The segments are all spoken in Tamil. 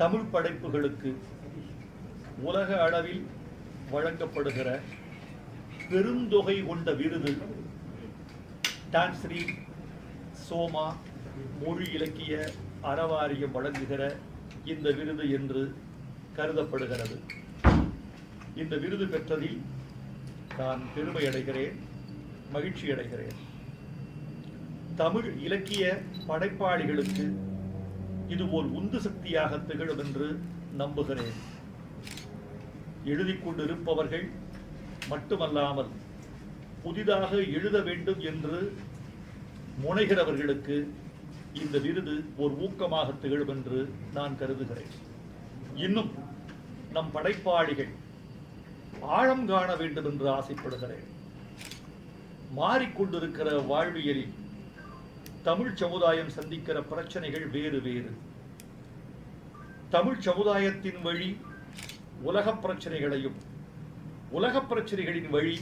தமிழ் படைப்புகளுக்கு உலக அளவில் வழங்கப்படுகிற பெருந்தொகை கொண்ட விருது டான்ஸ்ரீ சோமா மொழி இலக்கிய அறவாரியம் வழங்குகிற இந்த விருது என்று கருதப்படுகிறது. இந்த விருது பெற்றதில் நான் பெருமை அடைகிறேன் மகிழ்ச்சி அடைகிறேன். தமிழ் இலக்கிய படைப்பாளிகளுக்கு இது ஓர் உந்து சக்தியாக திகழும் என்று நம்புகிறேன். எழுதி கொண்டிருப்பவர்கள் மட்டுமல்லாமல் புதிதாக எழுத வேண்டும் என்று முனைகிறவர்களுக்கு இந்த விருது ஒரு ஊக்கமாக திகழும் என்று நான் கருதுகிறேன். இன்னும் நம் படைப்பாளிகள் ஆழம் காண வேண்டும் என்று ஆசைப்படுகிறேன். மாறிக்கொண்டிருக்கிற வாழ்வியலில் தமிழ் சமுதாயம் சந்திக்கிற பிரச்சனைகள் வேறு வேறு. தமிழ் சமுதாயத்தின் வழி உலகப் பிரச்சனைகளையும் உலகப் பிரச்சனைகளின் வழி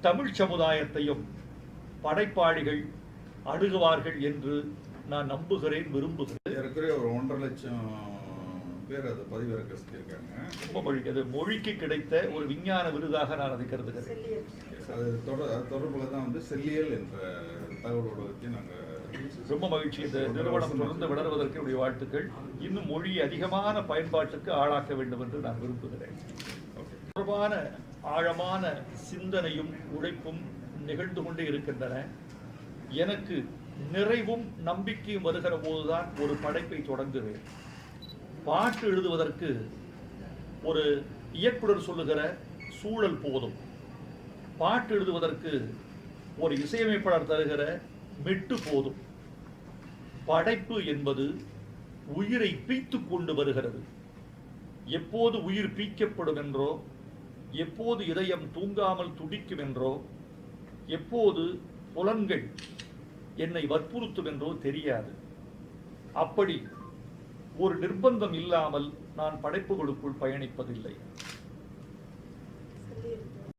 தமிழ் சமுதாயத்தையும் படைப்பாளிகள் அணுகுவார்கள் என்று நான் நம்புகிறேன் விரும்புகிறேன். ஒரு ஒன்றரை லட்சம் பேர் அதை பதிவிறக்க செஞ்சிருக்காங்க ரொம்ப மொழி அது மொழிக்கு கிடைத்த ஒரு விஞ்ஞான விருதாக நான் அதை கருதுகிறேன். அது தொடர் தொடர்பில் தான் வந்து செல்லியல் என்ற தகவல் ஊடகத்தை நாங்கள் ரொம்ப மகிழ்ச்சி. இந்த நிறுவனம் தொடர்ந்து வளருவதற்கு என்னுடைய வாழ்த்துக்கள். இன்னும் மொழியை அதிகமான பயன்பாட்டுக்கு ஆளாக்க வேண்டும் என்று நான் விரும்புகிறேன். தொடர்பான ஆழமான சிந்தனையும் உழைப்பும் நிகழ்ந்து கொண்டே இருக்கின்றன. எனக்கு நிறைவும் நம்பிக்கையும் வருகிற போதுதான் ஒரு படைப்பை தொடங்குவேன். பாட்டு எழுதுவதற்கு ஒரு இயக்குனர் சொல்லுகிற சூழல் போதும். பாட்டு எழுதுவதற்கு ஒரு இசையமைப்பாளர் தருகிற மெட்டு போதும். படைப்பு என்பது உயிரை பீத்து கொண்டு வருகிறது. எப்போது உயிர் பீக்கப்படும் என்றோ எப்போது இதயம் தூங்காமல் துடிக்கும் என்றோ எப்போது புலன்கள் என்னை வற்புறுத்தும் என்றோ தெரியாது. அப்படி ஒரு நிர்பந்தம் இல்லாமல் நான் படைப்புகளுக்குள் பயணிப்பதில்லை.